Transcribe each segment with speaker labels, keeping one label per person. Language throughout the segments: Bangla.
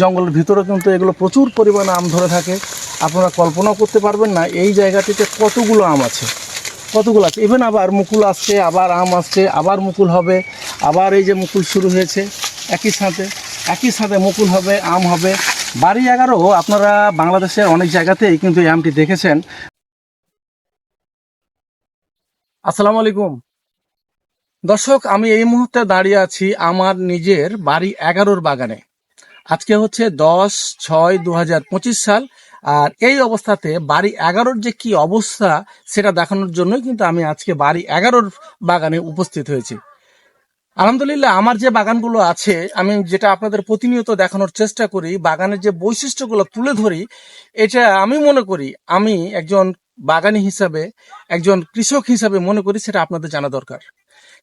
Speaker 1: জঙ্গলের ভিতরে কিন্তু এগুলো প্রচুর পরিমাণে আম ধরে থাকে। আপনারা কল্পনাও করতে পারবেন না এই জায়গাটিতে কতগুলো আম আছে। কতগুলো আছে? ইভেন আবার মুকুল আসছে, আবার আম আসছে, আবার মুকুল হবে, আবার এই যে মুকুল শুরু হয়েছে, একই সাথে একই সাথে মুকুল হবে, আম হবে। বাড়ি এগারো, আপনারা বাংলাদেশের অনেক জায়গাতেই কিন্তু এই আমটি দেখেছেন। আসসালামু আলাইকুম। দর্শক, আমি এই মুহূর্তে দাঁড়িয়ে আছি আমার নিজের বাড়ি এগারোর বাগানে। আজকে হচ্ছে দশ ছয় দু হাজার পঁচিশ সাল, আর এই অবস্থাতে বাড়ি এগারোর যে কি অবস্থা সেটা দেখানোর জন্যই কিন্তু আমি আজকে বাড়ি এগারোর বাগানে উপস্থিত হয়েছি। আলহামদুলিল্লাহ, আমার যে বাগানগুলো আছে, আমি যেটা আপনাদের প্রতিনিয়ত দেখানোর চেষ্টা করি, বাগানের যে বৈশিষ্ট্যগুলো তুলে ধরি, এটা আমি মনে করি, আমি একজন বাগানি হিসাবে, একজন কৃষক হিসাবে মনে করি সেটা আপনাদের জানা দরকার।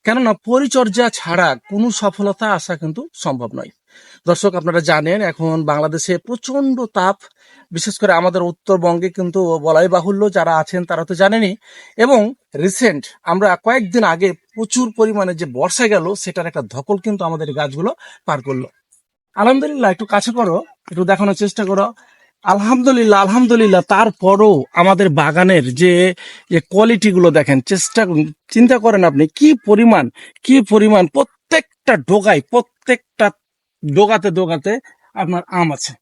Speaker 1: কেননা পরিচর্যা ছাড়া কোনো সফলতা আসা কিন্তু সম্ভব নয়। দর্শক, আপনারা জানেন এখন বাংলাদেশে প্রচণ্ড তাপ, বিশেষ করে আমাদের উত্তরবঙ্গে কিন্তু বলাই বাহুল্য যারা আছেন তারা তো জানেনই। এবং রিসেন্ট আমরা কয়েকদিন আগে প্রচুর পরিমাণে যে বর্ষা গেল, সেটার একটা ধকল কিন্তু আমাদের গাছগুলো পার করল। আলহামদুলিল্লাহ, একটু কাছে করো, একটু দেখানোর চেষ্টা করো। আলহামদুলিল্লাহ আলহামদুলিল্লাহ, তারপরও আমাদের বাগানের যে যে কোয়ালিটি গুলো দেখেন, চেষ্টা চিন্তা করেন আপনি, কি পরিমাণ কি পরিমাণ প্রত্যেকটা ডোগায়, প্রত্যেকটা ডোগাতে ডোগাতে আপনার আম আছে।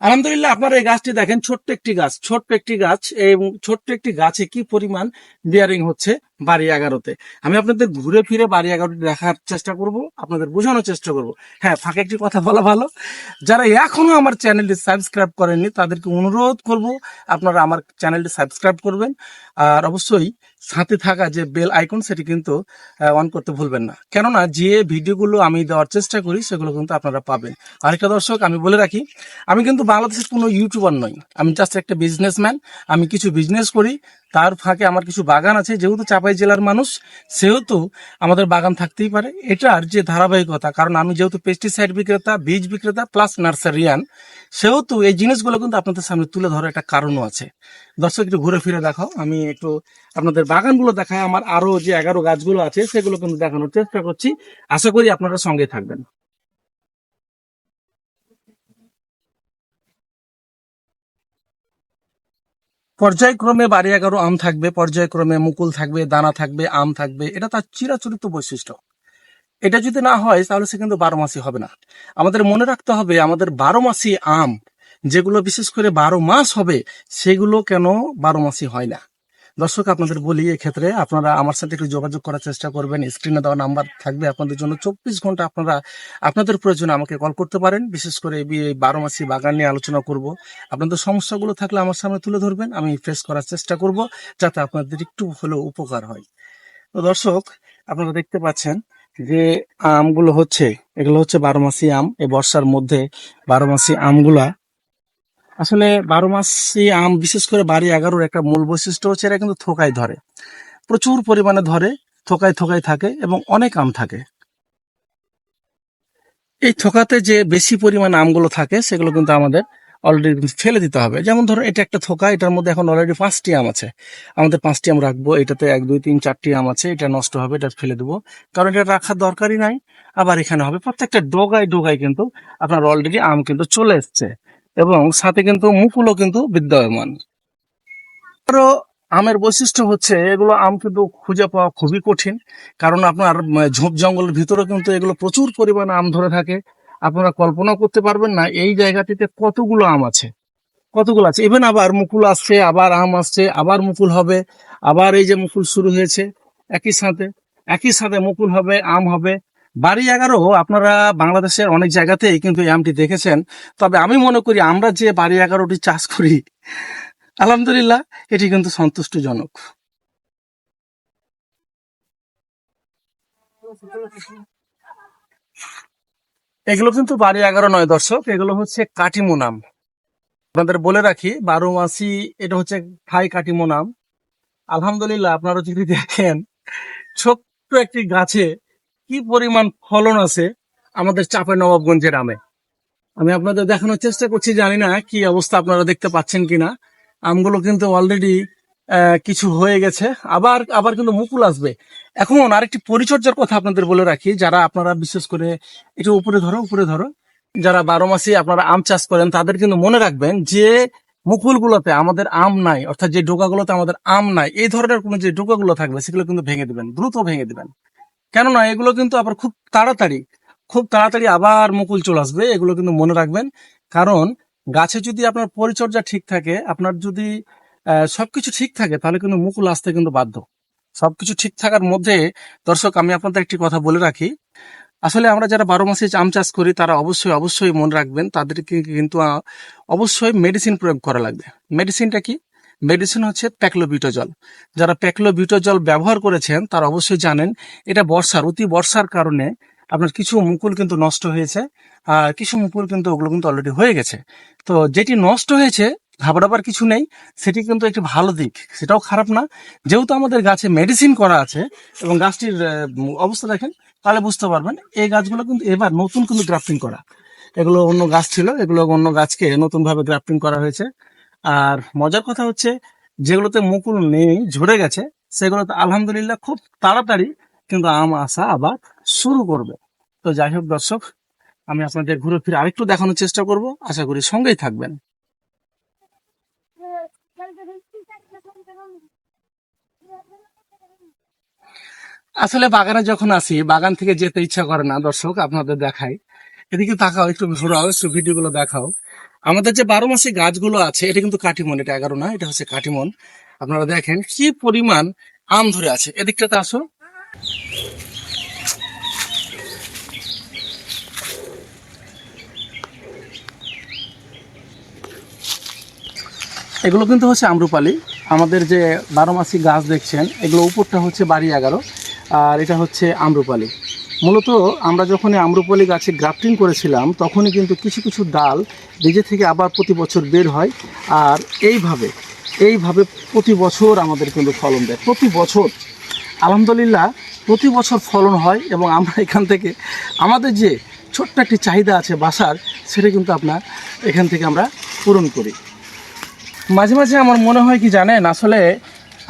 Speaker 1: আলহামদুলিল্লাহ, আপনার এই গাছটি দেখেন, ছোট্ট একটি গাছ, ছোট্ট একটি গাছ, এবং ছোট্ট একটি গাছে কি পরিমাণ বিয়ারিং হচ্ছে? বাড়ি এগারোতে। আমি আপনাদের ঘুরে ফিরে বাড়ি এগারোটি দেখার চেষ্টা করব, আপনাদের বোঝানোর চেষ্টা করব। হ্যাঁ ফাঁকে একটি কথা বলা ভালো। যারা এখনও আমার চ্যানেলটি সাবস্ক্রাইব করেননি, তাদেরকে অনুরোধ করব, আপনারা আমার চ্যানেলটি সাবস্ক্রাইব করবেন। আর অবশ্যই সাথে থাকা যে বেল আইকন, সেটি কিন্তু অন করতে ভুলবেন না। কেননা, যে ভিডিওগুলো আমি দেওয়ার চেষ্টা করি, সেগুলো কিন্তু আপনারা পাবেন। আরেকটা দর্শক, আমি বলে রাখি, আমি কিন্তু বাংলাদেশের কোনো ইউটিউবার নই। আমি জাস্ট একটা বিজনেসম্যান আমি কিছু বিজনেস করি তার ফাঁকে আমার কিছু বাগান আছে, যেহেতু চাপাই জেলার মানুষ, সেহেতু আমাদের বাগান থাকতেই পারে। এটার যে ধারাবাহিকতা, কারণ আমি যেহেতু পেস্টিসাইড বিক্রেতা, বীজ বিক্রেতা প্লাস নার্সারিয়ান সেহেতু এই জিনিসগুলো কিন্তু আপনাদের সামনে তুলে ধরার একটা কারণও আছে। দর্শক, একটু ঘুরে ফিরে দেখাও। আমি একটু আপনাদের বাগানগুলো দেখায় আমার আরও যে এগারো গাছগুলো আছে, সেগুলো কিন্তু দেখানোর চেষ্টা করছি। আশা করি আপনারা সঙ্গে থাকবেন। পর্যায়ক্রমে বাড়ি এগারো আম থাকবে, পর্যায়ক্রমে মুকুল থাকবে, দানা থাকবে, আম থাকবে, এটা তার চিরাচরিত বৈশিষ্ট্য। এটা যদি না হয়, তাহলে সে কিন্তু বারো মাসই হবে না। আমাদের মনে রাখতে হবে, আমাদের বারো মাসি আম, যেগুলো বিশেষ করে বারো মাস হবে, সেগুলো কেন বারো মাসই হয় না? দর্শক, আপনাদের বলি, এক্ষেত্রে আপনারা আমার সাথে একটু যোগাযোগ করার চেষ্টা করবেন। স্ক্রিনে দেওয়া নাম্বার থাকবে আপনাদের জন্য। চব্বিশ ঘণ্টা আপনারা, আপনাদের প্রয়োজনে আমাকে কল করতে পারেন। বিশেষ করে এই বারো মাসি বাগান নিয়ে আলোচনা করব। আপনাদের সমস্যাগুলো থাকলে আমার সামনে তুলে ধরবেন। আমি ফেস করার চেষ্টা করব, যাতে আপনাদের একটু হলেও উপকার হয়। তো দর্শক, আপনারা দেখতে পাচ্ছেন যে আমগুলো হচ্ছে, এগুলো হচ্ছে বারো মাসি আম। এই বর্ষার মধ্যে বারো মাসি আমগুলা আসলে বারো মাসি আম, বিশেষ করে বাড়ি এগারোর একটা মূল বৈশিষ্ট্য হচ্ছে এরা কিন্তু থোকায় ধরে। প্রচুর পরিমাণে ধরে, থোকায় থোকায় থাকে এবং অনেক আম থাকে। এই থোকাতে যে বেশি পরিমাণ আমগুলো থাকে, সেগুলো কিন্তু আমাদের অলরেডি ফেলে দিতে হবে। যেমন ধরো, এটা একটা থোকা, এটার মধ্যে এখন অলরেডি পাঁচটি আম আছে। আমাদের পাঁচটি আম রাখব, এটাতে এক, দুই, তিন, চারটি আম আছে, এটা নষ্ট হবে, এটা ফেলে দেবো। কারণ এটা রাখার দরকারই নাই। আবার এখানে হবে, প্রত্যেকটা ডোগায় ডোগায় কিন্তু আপনার অলরেডি আম কিন্তু চলে এসছে। এবং সাথে কিন্তু মুকুলও কিন্তু বিদ্যমান। আরও আমের বৈশিষ্ট্য হচ্ছে, এগুলো আম কিন্তু খুঁজে পাওয়া খুবই কঠিন, কারণ আপনার ঝোপ জঙ্গলের ভিতরে কিন্তু এগুলো প্রচুর পরিমাণে আম ধরে থাকে। আপনারা কল্পনা করতে পারবেন না এই জায়গাটিতে কতগুলো আম আছে, কতগুলো আছে। ইভেন আবার মুকুল আসছে, আবার আম আসছে, আবার মুকুল হবে, আবার এই যে মুকুল শুরু হয়েছে, একই সাথে একই সাথে মুকুল হবে, আম হবে বাড়ি এগারো, আপনারা বাংলাদেশের অনেক জায়গাতেই কিন্তু এই আমটি দেখেছেন। তবে আমি মনে করি আমরা যে বাড়ি এগারোটি চাষ করি, আলহামদুলিল্লাহ, এটি কিন্তু সন্তুষ্টজনক। এগুলো কিন্তু বাড়ি এগারো নয় দর্শক, এগুলো হচ্ছে কাটিমো নাম। আপনাদের বলে রাখি, বারো মাসি, এটা হচ্ছে থাই কাটিমো নাম। আলহামদুলিল্লাহ, আপনারা যদি দেখেন, ছোট্ট একটি গাছে কি পরিমাণ ফলন আছে আমাদের চাপে নবাবগঞ্জের আমে আমি আপনাদের দেখানোর চেষ্টা করছি, জানি না কি অবস্থা আপনারা দেখতে পাচ্ছেন কিনা। আমগুলো কিন্তু অলরেডি কিছু হয়ে গেছে। আবার আবার কিন্তু মুকুল আসবে। এখন আরেকটি পরিচর্যার কথা আপনাদের বলে রাখি, যারা আপনারা বিশেষ করে একটু উপরে ধরো উপরে ধরো, যারা বারো মাসে আপনারা আম চাষ করেন, তাদের কিন্তু মনে রাখবেন যে মুকুলগুলোতে আমাদের আম নাই, অর্থাৎ যে ডোকাগুলোতে আমাদের আম নাই, এই ধরনের কোনো যে ডোকাগুলো থাকবে, সেগুলো কিন্তু ভেঙে দিবেন, দ্রুত ভেঙে দিবেন। কেননা এগুলো কিন্তু আবার খুব তাড়াতাড়ি খুব তাড়াতাড়ি আবার মুকুল চলে আসবে, এগুলো কিন্তু মনে রাখবেন। কারণ গাছে যদি আপনার পরিচর্যা ঠিক থাকে, আপনার যদি সবকিছু ঠিক থাকে, তাহলে কিন্তু মুকুল আসতে কিন্তু বাধ্য। সবকিছু ঠিক থাকার মধ্যে, দর্শক, আমি আপনাদের একটি কথা বলে রাখি। আসলে আমরা যারা বারো মাসে আম চাষ করি, তারা অবশ্যই অবশ্যই মনে রাখবেন, তাদেরকে কিন্তু অবশ্যই মেডিসিন প্রয়োগ করা লাগবে। মেডিসিনটা কি? মেডিসিন হচ্ছে প্যাকলোবিটোজল। যারা প্যাকলোবিটোজল ব্যবহার করেছেন, তারা অবশ্যই জানেন, এটা বর্ষার, অতি বর্ষার কারণে আপনার কিছু মুকুল কিন্তু নষ্ট হয়েছে, আর কিছু মুকুল কিন্তু ওগুলো কিন্তু অলরেডি হয়ে গেছে। তো যেটি নষ্ট হয়েছে, ঘাবড়াবার কিছু নেই, সেটি কিন্তু একটি ভালো দিক, সেটাও খারাপ না। যেহেতু আমাদের গাছে মেডিসিন করা আছে, এবং গাছটির অবস্থা দেখেন, তাহলে বুঝতে পারবেন, এই গাছগুলো কিন্তু এবার নতুন কিন্তু গ্রাফটিং করা। এগুলো অন্য গাছ ছিল, এগুলো অন্য গাছকে নতুনভাবে গ্রাফটিং করা হয়েছে। আর মজার কথা হচ্ছে, যেগুলোতে মুকুল নেই, ঝরে গেছে, সেগুলোতে আলহামদুলিল্লাহ খুব তাড়াতাড়ি কিন্তু আম আসা আবার শুরু করবে। তো যাই হোক দর্শক, আমি আপনাদের ঘুরে ফিরে আরেকটু দেখানোর চেষ্টা করব। আশা করি সঙ্গেই থাকবেন। আসলে বাগানে যখন আসি, বাগান থেকে যেতে ইচ্ছা করে না দর্শক, আপনাদের দেখাই। এদিকে তাকাও একটু ঘোরাও, একটু ভিডিও গুলো দেখাও। আমাদের যে বারো মাসে গাছগুলো আছে, এটা কিন্তু কাটিমন এটা এগারো না, এটা হচ্ছে কাটিমন আপনারা দেখেন কি পরিমাণ আম ধরে আছে। এদিকটাতে আসো। এগুলো কিন্তু হচ্ছে আম্রপালি। আমাদের যে বারো মাসি গাছ দেখছেন, এগুলো উপরটা হচ্ছে বাড়ি এগারো, আর এটা হচ্ছে আম্রপালি। মূলত আমরা যখন আম্রপালি গাছে গ্রাফটিং করেছিলাম, তখনই কিন্তু কিছু কিছু ডাল নিজে থেকে আবার প্রতি বছর বের হয়। আর এইভাবে এইভাবে প্রতি বছর আমাদের কিন্তু ফলন দেয়। প্রতি বছর, আলহামদুলিল্লাহ প্রতি বছর ফলন হয় এবং আমরা এখান থেকে, আমাদের যে ছোট্ট একটি চাহিদা আছে বাসার, সেটা কিন্তু আপনার এখান থেকে আমরা পূরণ করি। মাঝে মাঝে আমার মনে হয় কি জানেন, আসলে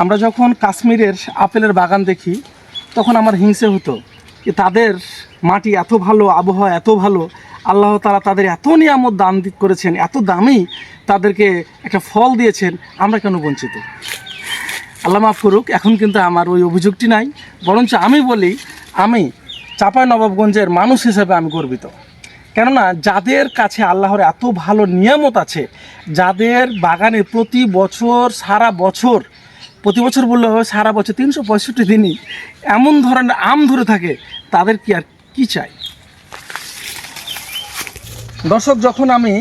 Speaker 1: আমরা যখন কাশ্মীরের আপেলের বাগান দেখি, তখন আমার হিংসে হতো। তাদের মাটি এত ভালো, আবহাওয়া এত ভালো, আল্লাহ তালা তাদের এত নিয়ামত দান করেছেন, এত দামি তাদেরকে একটা ফল দিয়েছেন, আমরা কেন বঞ্চিত? আল্লাহ মাফ করুক, এখন কিন্তু আমার ওই অভিযোগটি নাই, বরঞ্চ আমি বলি, আমি চাঁপাই নবাবগঞ্জের মানুষ হিসেবে আমি গর্বিত। কেননা যাদের কাছে আল্লাহর এত ভালো নিয়ামত আছে, যাদের বাগানে প্রতি বছর, সারা বছর প্রতি বছর বললে হবে সারা বছর তিনশো পঁয়ষট্টি দিনই এমন ধরনের আম ধরে থাকে, তাদের কি আর কি চাই? দর্শক, যখন আমি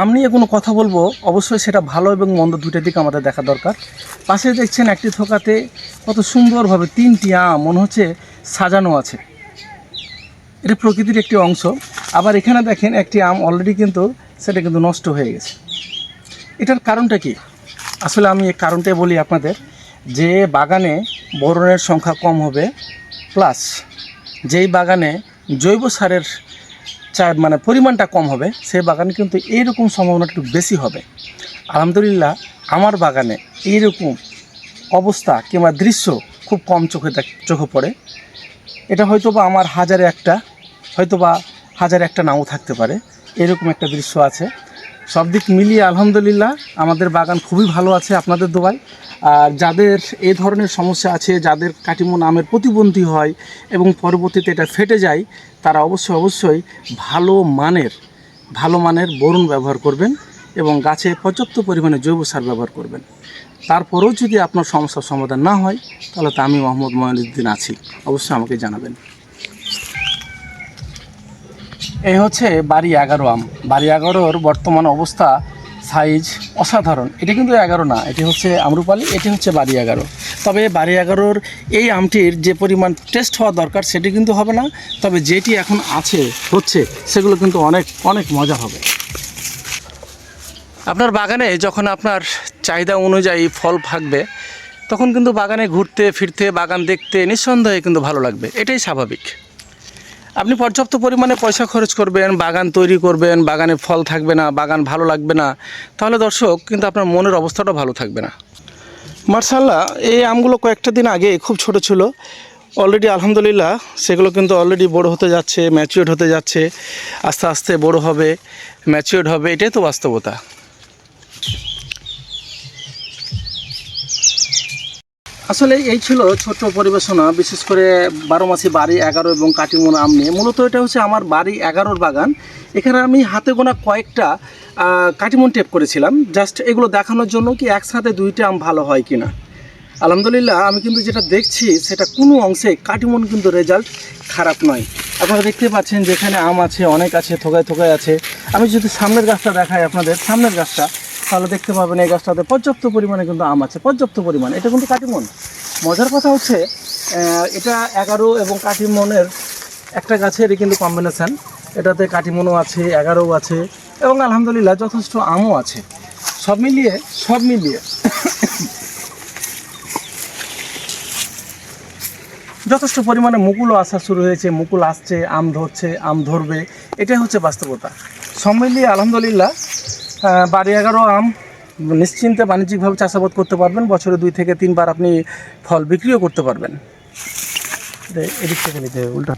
Speaker 1: আম নিয়ে কোনো কথা বলব, অবশ্যই সেটা ভালো এবং মন্দ দুটো দিক আমাদের দেখা দরকার। পাশে দেখছেন একটি থোকাতে কত সুন্দরভাবে তিনটি আম, মনে হচ্ছে সাজানো আছে। এটা প্রকৃতির একটি অংশ। আবার এখানে দেখেন একটি আম অলরেডি কিন্তু সেটা কিন্তু নষ্ট হয়ে গেছে। এটার কারণটা কি? আসলে আমি এই কারণটাই বলি আপনাদের যে বাগানে বোরনের সংখ্যা কম হবে প্লাস যেই বাগানে জৈব সারের চা মানে পরিমাণটা কম হবে, সেই বাগানে কিন্তু এইরকম সম্ভাবনা একটু বেশি হবে। আলহামদুলিল্লাহ, আমার বাগানে এইরকম অবস্থা কিংবা দৃশ্য খুব কম চোখে চোখে পড়ে। এটা হয়তো বা আমার হাজারে একটা হয়তো বা হাজারে একটা নাও থাকতে পারে, এরকম একটা দৃশ্য আছে। সব দিক মিলিয়ে আলহামদুলিল্লাহ আমাদের বাগান খুবই ভালো আছে আপনাদের দোয়ায় আর যাদের এ ধরনের সমস্যা আছে, যাদের কাটিমো নামের প্রতিবন্ধী হয় এবং পরবর্তীতে এটা ফেটে যায়, তারা অবশ্যই অবশ্যই ভালো মানের ভালো মানের বরুণ ব্যবহার করবেন এবং গাছে পর্যাপ্ত পরিমাণে জৈব সার ব্যবহার করবেন। তারপরেও যদি আপনার সমস্যার সমাধান না হয়, তাহলে তো আমি মোহাম্মদ ময়নুদ্দিন আছি। অবশ্যই আমাকে জানাবেন। এই হচ্ছে বাড়ি এগারো আম। বাড়ি এগারোর বর্তমান অবস্থা সাইজ অসাধারণ। এটা কিন্তু এগারো না, এটি হচ্ছে আমরুপালি, এটি হচ্ছে বাড়ি এগারো। তবে বাড়ি এগারোর এই আমটির যে পরিমাণ টেস্ট হওয়া দরকার, সেটি কিন্তু হবে না। তবে যেটি এখন আছে, হচ্ছে, সেগুলো কিন্তু অনেক অনেক মজা হবে। আপনার বাগানে যখন আপনার চাহিদা অনুযায়ী ফল থাকবে, তখন কিন্তু বাগানে ঘুরতে, ফিরতে, বাগান দেখতে নিঃসন্দেহে কিন্তু ভালো লাগবে। এটাই স্বাভাবিক। আপনি পর্যাপ্ত পরিমাণে পয়সা খরচ করবেন, বাগান তৈরি করবেন, বাগানে ফল থাকবে না, বাগান ভালো লাগবে না, তাহলে দর্শক, কিন্তু আপনার মনের অবস্থাটা ভালো থাকবে না। মার্শাল্লাহ, এই আমগুলো কয়েকটা দিন আগে খুব ছোট ছিল। অলরেডি আলহামদুলিল্লাহ, সেগুলো কিন্তু অলরেডি বড় হতে যাচ্ছে ম্যাচিওর হতে যাচ্ছে, আস্তে আস্তে বড় হবে ম্যাচিওর হবে, এটাই তো বাস্তবতা। আসলে এই ছিল ছোট্ট পরিবেশনা, বিশেষ করে বারো মাসি বাড়ি এগারো এবং কাটিমোনা আম নিয়ে। মূলত এটা হচ্ছে আমার বাড়ি এগারোর বাগান। এখানে আমি হাতে গোনা কয়েকটা কাটিমন টেপ করেছিলাম। জাস্ট এগুলো দেখানোর জন্য কি একসাথে দুইটা আম ভালো হয় কিনা। আলহামদুলিল্লাহ, আমি কিন্তু যেটা দেখছি, সেটা কোনো অংশে কাটিমন কিন্তু রেজাল্ট খারাপ নয়। আপনারা দেখতে পাচ্ছেন যেখানে আম আছে, অনেক আছে, থোকায় থোকায় আছে। আমি যদি সামনের গাছটা দেখাই আপনাদের, সামনের গাছটা তাহলে দেখতে পাবেন এই গাছটাতে পর্যাপ্ত পরিমাণে কিন্তু আম আছে, পর্যাপ্ত পরিমাণে। এটা কিন্তু কাটিমন। মজার কথা হচ্ছে এটা এগারো এবং কাটিমনের একটা গাছেরই কিন্তু কম্বিনেশান এটাতে কাটিমনও আছে, এগারোও আছে, এবং আলহামদুলিল্লাহ যথেষ্ট আমও আছে। সব মিলিয়ে সব মিলিয়ে যথেষ্ট পরিমাণে মুকুলও আসা শুরু হয়েছে, মুকুল আসছে, আম ধরছে, আম ধরবে। এটাই হচ্ছে বাস্তবতা। সব মিলিয়ে আলহামদুলিল্লাহ বাড়ি এগারো আম নিশ্চিন্তে বাণিজ্যিকভাবে চাষাবাদ করতে পারবেন। বছরে দুই থেকে তিনবার আপনি ফল বিক্রিও করতে পারবেন। উল্টা।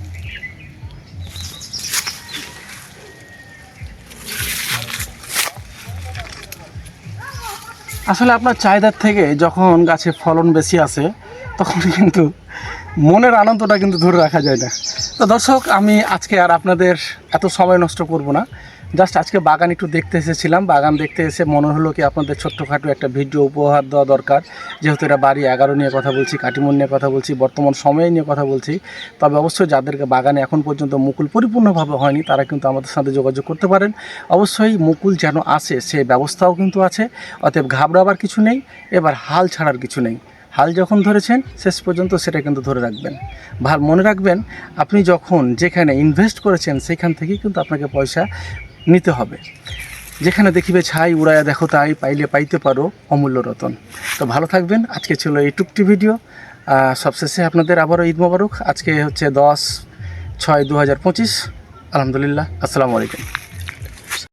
Speaker 1: আসলে আপনার চাহিদার থেকে যখন গাছে ফলন বেশি আসে, তখন কিন্তু মনের আনন্দটা কিন্তু ধরে রাখা যায় না। তো দর্শক, আমি আজকে আর আপনাদের এত সময় নষ্ট করব না। জাস্ট আজকে বাগান একটু দেখতে এসেছিলাম। বাগান দেখতে এসে মনে হলো কি আপনাদের ছোট্টখাটো একটা ভিডিও উপহার দেওয়া দরকার। যেহেতু এটা বাড়ি, এগারো নিয়ে কথা বলছি, কাটিমন নিয়ে কথা বলছি, বর্তমান সময় নিয়ে কথা বলছি। তবে অবশ্যই যাদেরকে বাগানে এখন পর্যন্ত মুকুল পরিপূর্ণভাবে হয়নি, তারা কিন্তু আমাদের সাথে যোগাযোগ করতে পারেন। অবশ্যই মুকুল যেন আসে, সে ব্যবস্থাও কিন্তু আছে। অতএব ঘাবড়াবার কিছু নেই, এবার হাল ছাড়ার কিছু নেই। হাল যখন ধরেছেন, শেষ পর্যন্ত সেটা কিন্তু ধরে রাখবেন। ভালো মনে রাখবেন, আপনি যখন যেখানে ইনভেস্ট করেছেন, সেখান থেকেই কিন্তু আপনাকে পয়সা নিতে হবে। যেখানে দেখিবে ছাই উড়াইয়া দেখো তাই, পাইলে পাইতে পারো অমূল্য রতন। তো ভালো থাকবেন, আজকে ছিল এই টুকটি ভিডিও। সবশেষে আপনাদের আবারও ঈদ মোবারক। আজকে হচ্ছে দশ ছয় দু হাজার পঁচিশ। আলহামদুলিল্লাহ। আসসালামু আলাইকুম।